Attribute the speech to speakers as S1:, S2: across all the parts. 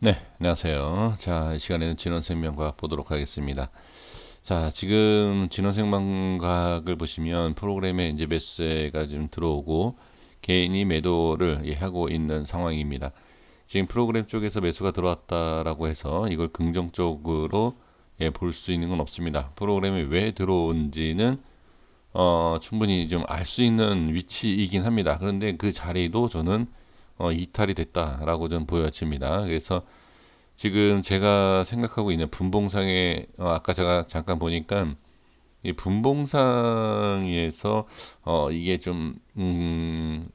S1: 네, 안녕하세요. 자, 이 시간에는 진원생명과학 보도록 하겠습니다. 자, 지금 진원생명과학을 보시면 프로그램에 이제 매수세가 좀 들어오고 개인이 매도를 예, 하고 있는 상황입니다. 지금 프로그램 쪽에서 매수가 들어왔다라고 해서 이걸 긍정적으로 예, 볼 수 있는 건 없습니다. 프로그램이 왜 들어온지는 어, 충분히 좀 알 수 있는 위치이긴 합니다. 그런데 그 자리도 저는 어, 이탈이 됐다라고 좀 보여집니다. 그래서 지금 제가 생각하고 있는 분봉상에 어, 아까 제가 잠깐 보니까 이 분봉상에서 어, 이게 좀 음,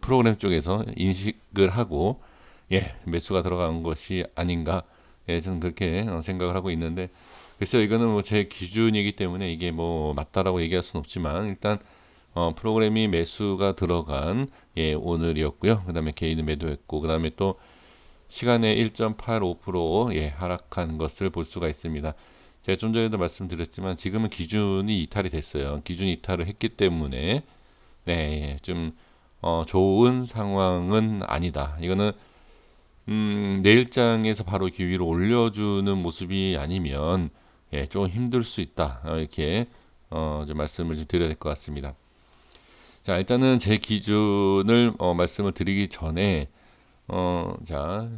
S1: 프로그램 쪽에서 인식을 하고 예 매수가 들어간 것이 아닌가 예 저는 그렇게 어, 생각을 하고 있는데 글쎄요 이거는 뭐 제 기준이기 때문에 이게 뭐 맞다라고 얘기할 수는 없지만 일단 어, 프로그램이 매수가 들어간 예, 오늘이었고요. 그 다음에 개인은 매도했고 그 다음에 또 시간에 1.85% 예, 하락한 것을 볼 수가 있습니다. 제가 좀 전에도 말씀드렸지만 지금은 기준이 이탈이 됐어요. 기준 이탈을 했기 때문에 네, 예, 좀 어, 좋은 상황은 아니다. 이거는 음, 내일장에서 바로 기 위로 올려주는 모습이 아니면 예, 좀 힘들 수 있다. 어, 이렇게 어, 좀 말씀을 좀 드려야 될 것 같습니다. 자, 일단은 제 기준을 어, 말씀을 드리기 전에 어, 자,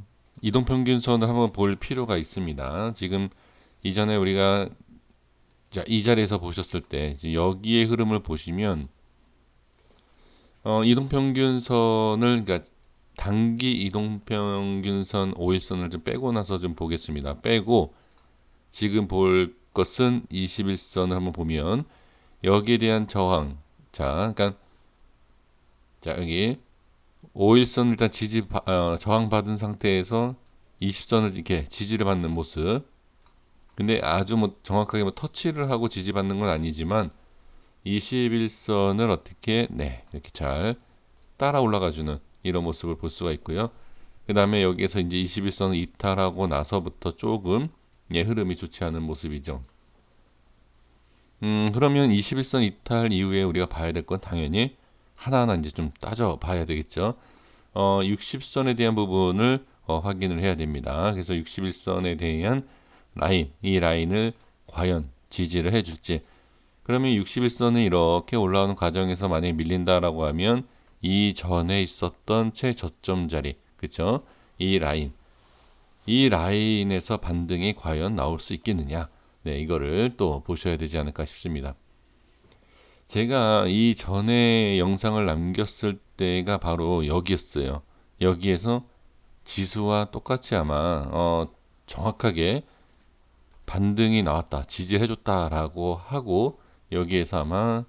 S1: 이동 평균선을 한번 볼 필요가 있습니다. 지금 이전에 우리가 자, 이 자리에서 보셨을 때 여기의 흐름을 보시면 어, 이동 평균선을 그러니까 단기 이동 평균선 5일선을 좀 빼고 나서 좀 보겠습니다. 빼고 지금 볼 것은 21선을 한번 보면 여기에 대한 저항 자, 그러니까 자 여기 5일선 일단 지지 어, 저항 받은 상태에서 20선을 이렇게 지지를 받는 모습 근데 아주 뭐 정확하게 뭐 터치를 하고 지지받는 건 아니지만 21선을 어떻게 네 이렇게 잘 따라 올라가주는 이런 모습을 볼 수가 있고요. 그 다음에 여기에서 이제 21선을 이탈하고 나서부터 조금 예, 흐름이 좋지 않은 모습이죠. 음, 그러면 21선 이탈 이후에 우리가 봐야 될 건 당연히 하나하나 이제 좀 따져 봐야 되겠죠. 어, 60선에 대한 부분을 어, 확인을 해야 됩니다. 그래서 61선에 대한 라인, 이 라인을 과연 지지를 해줄지. 그러면 61선이 이렇게 올라오는 과정에서 만약에 밀린다라고 하면 이 전에 있었던 최저점 자리, 그쵸? 이 라인, 이 라인에서 반등이 과연 나올 수 있겠느냐? 네, 이거를 또 보셔야 되지 않을까 싶습니다. 제가 이 전에 영상을 남겼을 때가 바로 여기였어요. 여기에서 지수와 똑같이 아마 어, 정확하게 반등이 나왔다, 지지해줬다라고 하고 여기에서 아마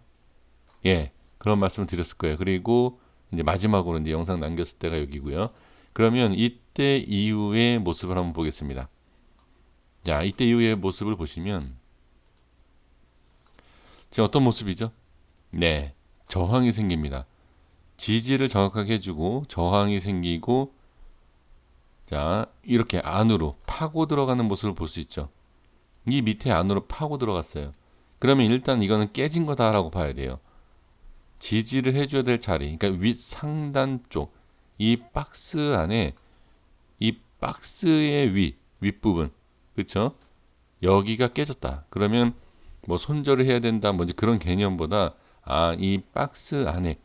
S1: 예 그런 말씀을 드렸을 거예요. 그리고 이제 마지막으로 이제 영상 남겼을 때가 여기고요. 그러면 이때 이후의 모습을 한번 보겠습니다. 자, 이때 이후의 모습을 보시면 지금 어떤 모습이죠? 네, 저항이 생깁니다. 지지를 정확하게 해주고 저항이 생기고 자 이렇게 안으로 파고 들어가는 모습을 볼 수 있죠. 이 밑에 안으로 파고 들어갔어요. 그러면 일단 이거는 깨진 거다라고 봐야 돼요. 지지를 해줘야 될 자리, 그러니까 윗 상단 쪽, 이 박스 안에 이 박스의 윗 윗부분, 그렇죠? 여기가 깨졌다. 그러면 뭐 손절을 해야 된다, 뭔지 그런 개념보다 아, 이 박스 안에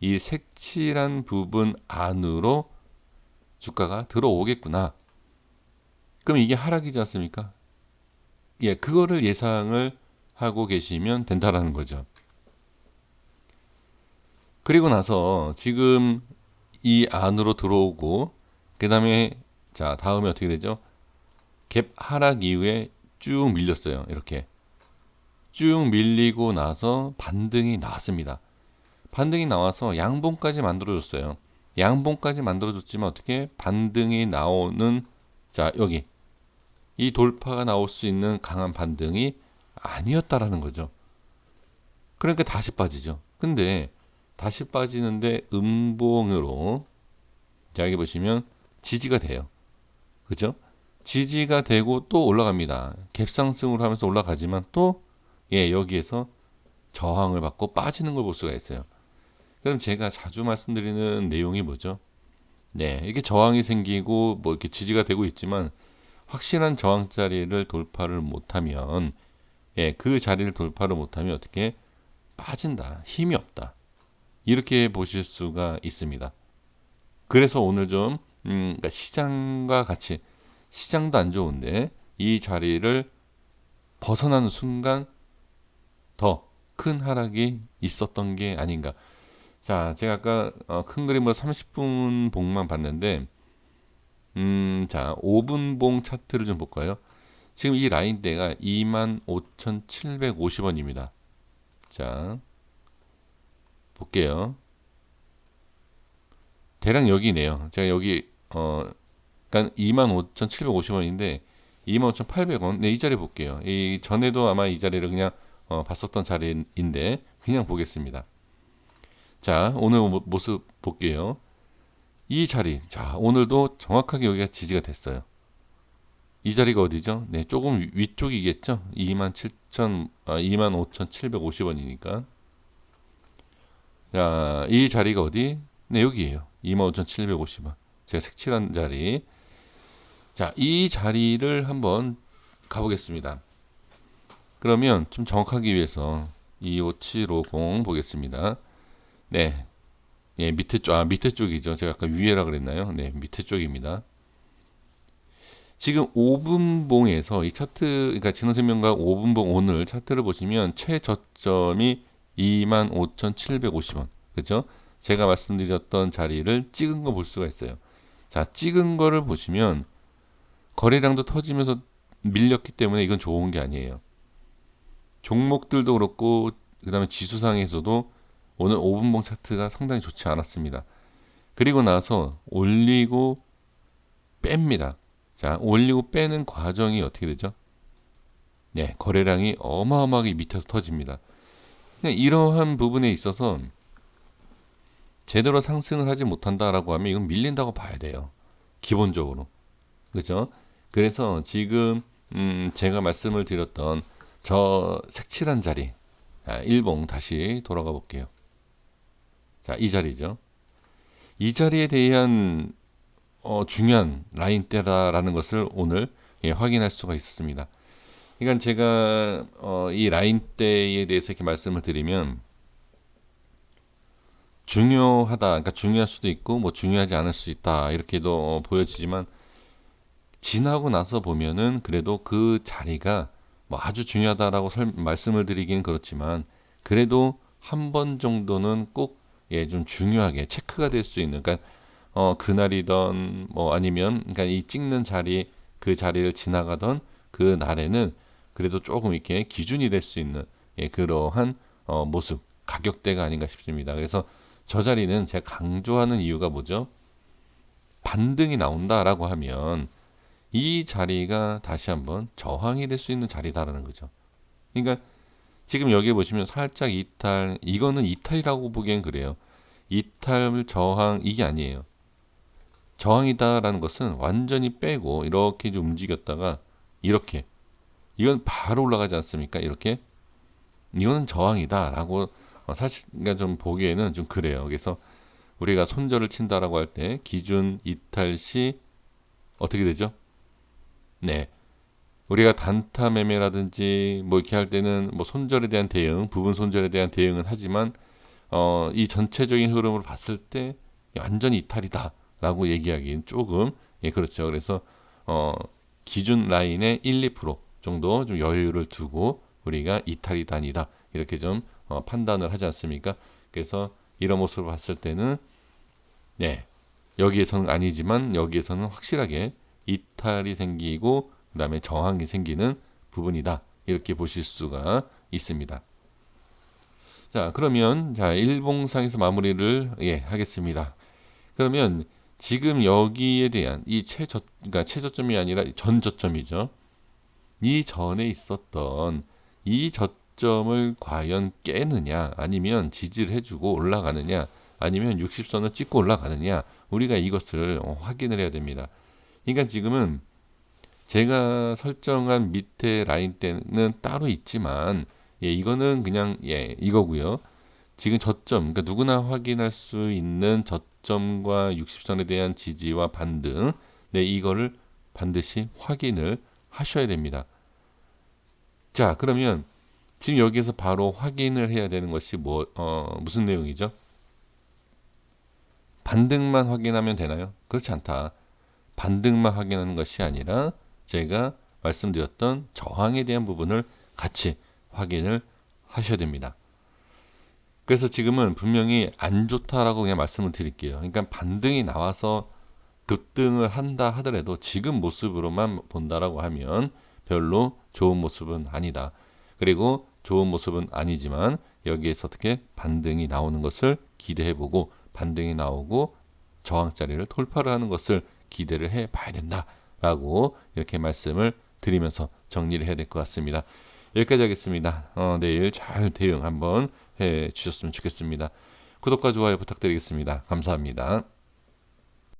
S1: 이 색칠한 부분 안으로 주가가 들어오겠구나. 그럼 이게 하락이지 않습니까? 예, 그거를 예상을 하고 계시면 된다라는 거죠. 그리고 나서 지금 이 안으로 들어오고 그 다음에 자 다음에 어떻게 되죠? 갭 하락 이후에 쭉 밀렸어요. 이렇게 쭉 밀리고 나서 반등이 나왔습니다. 반등이 나와서 양봉까지 만들어줬어요. 양봉까지 만들어줬지만 어떻게 반등이 나오는 자 여기 이 돌파가 나올 수 있는 강한 반등이 아니었다라는 거죠. 그러니까 다시 빠지죠. 근데 다시 빠지는데 음봉으로 자 여기 보시면 지지가 돼요. 그죠? 지지가 되고 또 올라갑니다. 갭상승으로 하면서 올라가지만 또 예, 여기에서 저항을 받고 빠지는 걸 볼 수가 있어요. 그럼 제가 자주 말씀드리는 내용이 뭐죠? 네, 이게 저항이 생기고 뭐 이렇게 지지가 되고 있지만 확실한 저항 자리를 돌파를 못하면 예, 그 자리를 돌파를 못하면 어떻게 빠진다, 힘이 없다 이렇게 보실 수가 있습니다. 그래서 오늘 좀 음, 그러니까 시장과 같이 시장도 안 좋은데 이 자리를 벗어나는 순간 더 큰 하락이 있었던 게 아닌가. 자, 제가 아까 어, 큰 그림으로 30분 봉만 봤는데, 음, 자, 5분 봉 차트를 좀 볼까요? 지금 이 라인대가 25,750원입니다. 자, 볼게요. 대략 여기네요. 제가 여기 어, 그러니까 25,750원인데 25,800원. 네, 이 자리 볼게요. 이 전에도 아마 이 자리를 그냥 어, 봤었던 자리인데 그냥 보겠습니다. 자, 오늘 모- 모습 볼게요. 이 자리. 자, 오늘도 정확하게 여기가 지지가 됐어요. 이 자리가 어디죠? 네, 조금 위- 위쪽이겠죠? 27,000 아, 25,750원이니까. 자, 이 자리가 어디? 네, 여기에요. 25,750원. 제가 색칠한 자리. 자, 이 자리를 한번 가보겠습니다. 그러면 좀 정확하기 위해서 25750 보겠습니다. 네. 예, 밑에 쪽, 아, 밑에 쪽이죠. 제가 아까 위에라 그랬나요? 네, 밑에 쪽입니다. 지금 5분봉에서 이 차트, 그러니까 진원생명과 5분봉 오늘 차트를 보시면 최저점이 25,750원. 그죠? 제가 말씀드렸던 자리를 찍은 거 볼 수가 있어요. 자, 찍은 거를 보시면 거래량도 터지면서 밀렸기 때문에 이건 좋은 게 아니에요. 종목들도 그렇고 그다음에 지수상에서도 오늘 5분봉 차트가 상당히 좋지 않았습니다. 그리고 나서 올리고 뺍니다. 자, 올리고 빼는 과정이 어떻게 되죠? 네, 거래량이 어마어마하게 밑에서 터집니다. 그냥 이러한 부분에 있어서 제대로 상승을 하지 못한다라고 하면 이건 밀린다고 봐야 돼요. 기본적으로. 그죠? 그래서 지금 음 제가 말씀을 드렸던 저 색칠한 자리 아, 일봉 다시 돌아가 볼게요. 자, 이 자리죠. 이 자리에 대한 어, 중요한 라인대다라는 것을 오늘 예, 확인할 수가 있습니다. 그러니까 제가 어, 이 라인대에 대해서 이렇게 말씀을 드리면 중요하다, 그러니까 중요할 수도 있고 뭐 중요하지 않을 수 있다 이렇게도 어, 보여지지만 지나고 나서 보면은 그래도 그 자리가 뭐 아주 중요하다라고 설, 말씀을 드리긴 그렇지만 그래도 한 번 정도는 꼭 예, 좀 중요하게 체크가 될 수 있는 그러니까 어, 그날이던 뭐 아니면 그러니까 이 찍는 자리 그 자리를 지나가던 그 날에는 그래도 조금 이렇게 기준이 될 수 있는 예, 그러한 어, 모습 가격대가 아닌가 싶습니다. 그래서 저 자리는 제가 강조하는 이유가 뭐죠? 반등이 나온다라고 하면 이 자리가 다시 한번 저항이 될 수 있는 자리다라는 거죠. 그러니까 지금 여기 보시면 살짝 이탈, 이거는 이탈이라고 보기엔 그래요. 이탈, 저항, 이게 아니에요. 저항이다라는 것은 완전히 빼고 이렇게 좀 움직였다가 이렇게 이건 바로 올라가지 않습니까? 이렇게 이거는 저항이다라고 어, 사실 그러니까 좀 보기에는 좀 그래요. 그래서 우리가 손절을 친다라고 할 때 기준 이탈 시 어떻게 되죠? 네. 우리가 단타 매매라든지 뭐 이렇게 할 때는 뭐 손절에 대한 대응, 부분 손절에 대한 대응은 하지만 어, 이 전체적인 흐름을 봤을 때 완전히 이탈이다라고 얘기하기는 조금 예, 그렇죠. 그래서 어, 기준 라인의 1, 2% 정도 좀 여유를 두고 우리가 이탈이다 아니다 이렇게 좀 어, 판단을 하지 않습니까? 그래서 이런 모습을 봤을 때는 네 여기에서는 아니지만 여기에서는 확실하게 이탈이 생기고 그 다음에 저항이 생기는 부분이다 이렇게 보실 수가 있습니다. 자 그러면 자 일봉상에서 마무리를 예 하겠습니다. 그러면 지금 여기에 대한 이 최저 그러니까 최저점이 아니라 전저점이죠. 이 전에 있었던 이 저점을 과연 깨느냐 아니면 지지를 해주고 올라가느냐 아니면 60선을 찍고 올라가느냐 우리가 이것을 어, 확인을 해야 됩니다. 그러니까 지금은 제가 설정한 밑에 라인 때는 따로 있지만 예 이거는 그냥 예 이거고요. 지금 저점, 그러니까 누구나 확인할 수 있는 저점과 60선에 대한 지지와 반등, 네, 이거를 반드시 확인을 하셔야 됩니다. 자, 그러면 지금 여기에서 바로 확인을 해야 되는 것이 뭐, 어, 무슨 내용이죠? 반등만 확인하면 되나요? 그렇지 않다. 반등만 확인하는 것이 아니라 제가 말씀드렸던 저항에 대한 부분을 같이 확인을 하셔야 됩니다. 그래서 지금은 분명히 안 좋다라고 그냥 말씀을 드릴게요. 그러니까 반등이 나와서 급등을 한다 하더라도 지금 모습으로만 본다라고 하면 별로 좋은 모습은 아니다. 그리고 좋은 모습은 아니지만 여기에서 어떻게 반등이 나오는 것을 기대해 보고 반등이 나오고 저항 자리를 돌파를 하는 것을 기대를 해 봐야 된다라고 이렇게 말씀을 드리면서 정리를 해야 될 것 같습니다. 여기까지 하겠습니다. 어, 내일 잘 대응 한번 해 주셨으면 좋겠습니다. 구독과 좋아요 부탁드리겠습니다. 감사합니다.